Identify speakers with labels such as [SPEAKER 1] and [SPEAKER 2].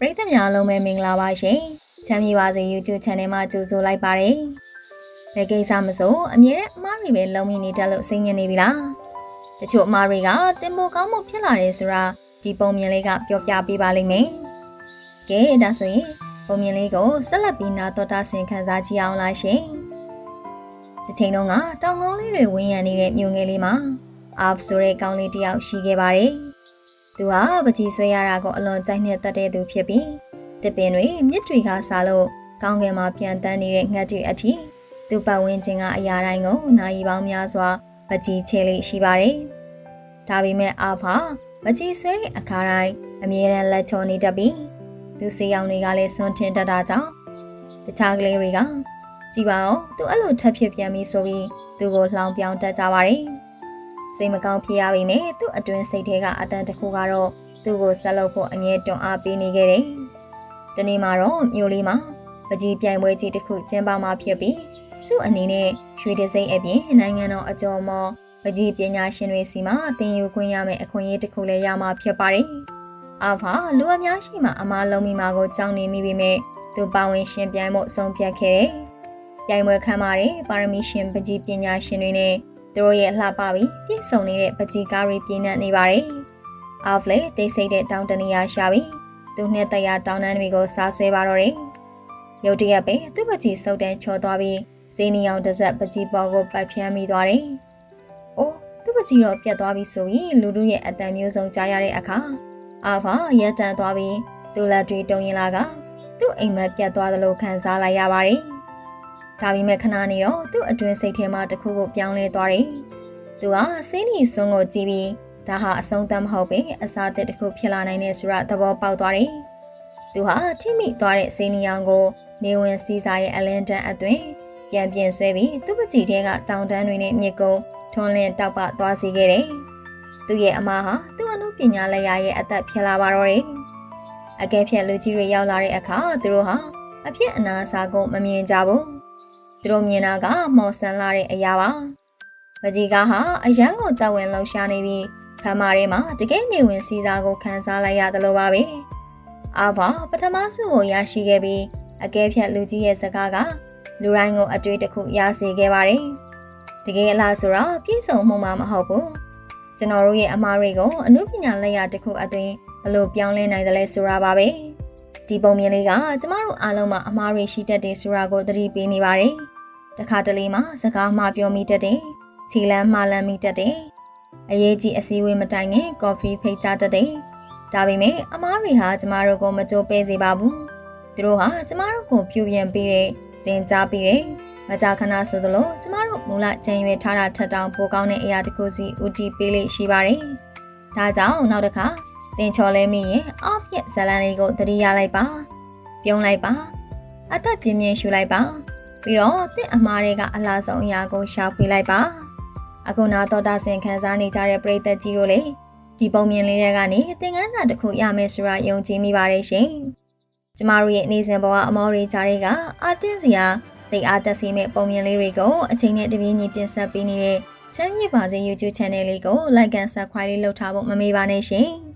[SPEAKER 1] ပရိသတ်များအားလုံးပဲမင်္ဂလာပါရှင်။ချမ်းမြေပါစေ YouTube Channel မှာကြိုဆိုလိုက်ပါတယ်။ဘယ်ကိစ္စမဆိုအမြဲတမ်းအမားတွေပဲလုံးမိနေတတ်လို့စိတ်ညစ်နေပြီလား။တချို့အမားတွေကတင်ဖို့ကောင်းမှုဖြစ်လာတယ်ဆိုတာဒီပုံမြင်လေးကပြောပြပေးပါလိမ့်မယ်။ကဲဒါဆိုရင်ပုံမြင်လေးကိုဆက်လက်ပြီးနာတော်တာဆင်ခံစားကြည့်အောင်လားရှင်။တစ်ချိန်လုံးကတောင်ကုန်းလေးတွေဝင်းရံနေတဲ့မြို့ငယ်လေးမှာအာဖ်ဆိုတဲ့ကောင်းလေးတစ်ယောက်ရှိခဲ့ပါတယ်။ သူဟာပကြီးဆွဲရတာကိုအလွန်ကြိုက်နှစ်သက်တဲ့သူဖြစ်ပြီးတစ်ပင်တွေမြစ်တွေကစားလို့ကောင်းကင်မှာပြန်တန်းနေတဲ့ငှက်တွေအထိသူ့ပတ်ဝန်းကျင်ကအရာတိုင်းကိုနိုင်ပေါင်းများစွာပကြီးချဲလေးရှိပါတယ်။ဒါပေမဲ့အာဖာပကြီးဆွဲတဲ့အခါတိုင်းအမြဲတမ်းလက်ချော်နေတတ်ပြီးသူစေးရောင်တွေကလည်းစွန့်ထင်းတတ်တာကြောင့်တခြားကလေးတွေကကြည်ပါအောင်သူအဲ့လိုထပ်ဖြစ်ပြန်ပြီဆိုပြီးသူ့ကိုလှောင်ပြောင်းတတ်ကြပါတယ်။ စိတ်မကောင်းဖြစ်ရပေမဲ့သူ့အတွင်းစိတ်ထဲကအတန်တစ်ခုကတော့သူ့ကိုဆက်လုပ်ဖို့အမြဲတွန်းအားပေးနေခဲ့တယ်။ဒီနေ့မှာတော့မြို့လေးမှာပကြီးပြိုင်ပွဲကြီးတစ်ခုကျင်းပမှာဖြစ်ပြီးစုအနေနဲ့ရွှေတစိမ့်အပြင်နိုင်ငံတော်အကျော်မော်ပကြီးပညာရှင်တွေစီမှာသင်ယူခွင့်ရမယ့်အခွင့်အရေးတစ်ခုလည်းရမှာဖြစ်ပါတယ်။အာဖာလူအများရှိမှအမားလုံးမိမာကိုကြောင်းနေမိပေမဲ့သူပါဝင်ရှင်ပြိုင်မှုအဆုံးဖြတ်ခဲ့တယ်။ပြိုင်ပွဲခံမှာတဲ့ပါရမီရှင်ပကြီးပညာရှင်တွေနဲ့ သူတို့ရဲ့လှပပြီးပြည့်စုံနေတဲ့ပကြီးကားတွေပြင်းနေပါတယ်။အောက်လေတိတ်ဆိတ်တဲ့တောင်တနေရာရှာပြီးသူနှစ်သက်ရတောင်တန်းတွေကိုစားဆွဲပါတော့တယ်။ရုတ်တရက်ပဲသူ့ပကြီးစုပ်တန်းချော်သွားပြီးဇင်းနီအောင်တစ်ဆက်ပကြီးပေါ်ကိုပတ်ဖြန်းမိသွားတယ်။အိုးသူ့ပကြီးတော့ပြတ်သွားပြီဆိုရင်လူတို့ရဲ့အတန်မျိုးစုံကြားရတဲ့အခါအာဖာရက်တန်သွားပြီးသူ့လက်တွေတုံရင်လာကသူ့အိမ်မက်ပြတ်သွားသလိုခံစားလိုက်ရပါတယ်။ ဒါပေမဲ့ခဏနေတော့သူ့အတွင်းစိတ်ထဲမှာတခုခုပြောင်းလဲသွားတယ်။သူကစင်းနီစွန်းကိုကြည့်ပြီးဒါဟာအဆုံးသတ်မဟုတ်ပဲအစားအသစ်တစ်ခုဖြစ်လာနိုင်တဲ့ဆိုတာသဘောပေါက်သွားတယ်။သူဟာထိမိသွားတဲ့စင်းနီအောင်ကိုနေဝင်စီစာရဲ့အလင်းတန်းအသွင်ပြန်ပြင်ဆွဲပြီးသူ့ပကြီးထဲကတောင်တန်းတွေနဲ့မြစ်ကုန်းထွန်းလင်းတောက်ပသွားစေခဲ့တယ်။သူ့ရဲ့အမဟာသူ့အမှုပညာလက်ရာရဲ့အသက်ဖြစ်လာပါတော့တယ်။အကဲဖြတ်လူကြီးတွေရောက်လာတဲ့အခါသူတို့ဟာအဖြစ်အနာစာကိုမမြင်ကြဘူး။ သူတို့မြင်တာကမော်ဆန်လာတဲ့အရာပါ။ပကြီးကားဟာအရန်ကိုတက်ဝင်လှောက်ရှားနေပြီးခမ်းမာထဲမှာတကယ်နေဝင်စီစာကိုခန်းစားလိုက်ရတယ်လို့ပါပဲ။အာဘာပထမဆုကိုရရှိခဲ့ပြီးအကဲဖြတ်လူကြီးရဲ့စကားကလူတိုင်းကိုအတွေ့တစ်ခုရစေခဲ့ပါတယ်။တကယ်အလားဆိုတော့ပြည့်စုံမှုမှမဟုတ်ဘူး။ကျွန်တော်တို့ရဲ့အမားတွေကိုအမှုပညာလက်ရာတစ်ခုအသွင်ဘယ်လိုပြောင်းလဲနိုင်သလဲဆိုတာပါပဲ။ ဒီပုံမြင်လေးကကျမတို့အားလုံးမှာအမားတွေရှိတတ်တယ်ဆိုတာကိုသတိပေးနေပါတယ်။တခါတလေမှာစကားမှားပြောမိတတ်တယ်။ခြေလမ်းမှားလမ်းမိတတ်တယ်။အရေးကြီးအစည်းအဝေးမတိုင်ခင်ကော်ဖီဖိတ်ကြတတ်တယ်။ဒါပေမဲ့အမားတွေဟာကျမတို့ကိုမကြိုးပဲစေပါဘူး။သူတို့ဟာကျမတို့ကိုပြုပြင်ပေးတဲ့သင်ကြားပေးတဲ့မကြာခဏဆိုသလိုကျမတို့မူလကြံရွယ်ထားတာထက်တောင်ပိုကောင်းတဲ့အရာတစ်ခုစီဦးတည်ပေးလိမ့်ရှိပါတယ်။ဒါကြောင့်နောက်တစ်ခါ တင်ချော်လဲမိရင် off ရဲ့ဇလန်လေးကိုသတိရလိုက်ပါ ပြုံးလိုက်ပါ အသက်ပြင်းပြင်းရှူလိုက်ပါ ပြီးတော့တင့်အမားတွေကအလားဆုံးအရာကိုရှာဖွေလိုက်ပါအခုနာတော်တာဆင်ခံစားနေကြတဲ့ပရိသတ်ကြီးတို့လေဒီပုံမြင်လေးတွေကနေသင်ခန်းစာတစ်ခုရမယ်ဆိုတာယုံကြည်မိပါတယ်ရှင်ကျမတို့ရဲ့နေစဉ်ဘဝအမောတွေကြားတွေကအာတင်းစရာစိတ်အားတက်စေမဲ့ပုံမြင်လေးတွေကိုအချိန်နဲ့တပြေးညီတင်ဆက်ပေးနေတဲ့ချမ်းမြေပါစေ YouTube Channel လေးကို Like and Subscribe လေးလုပ်ထားဖို့မမေ့ပါနဲ့ရှင်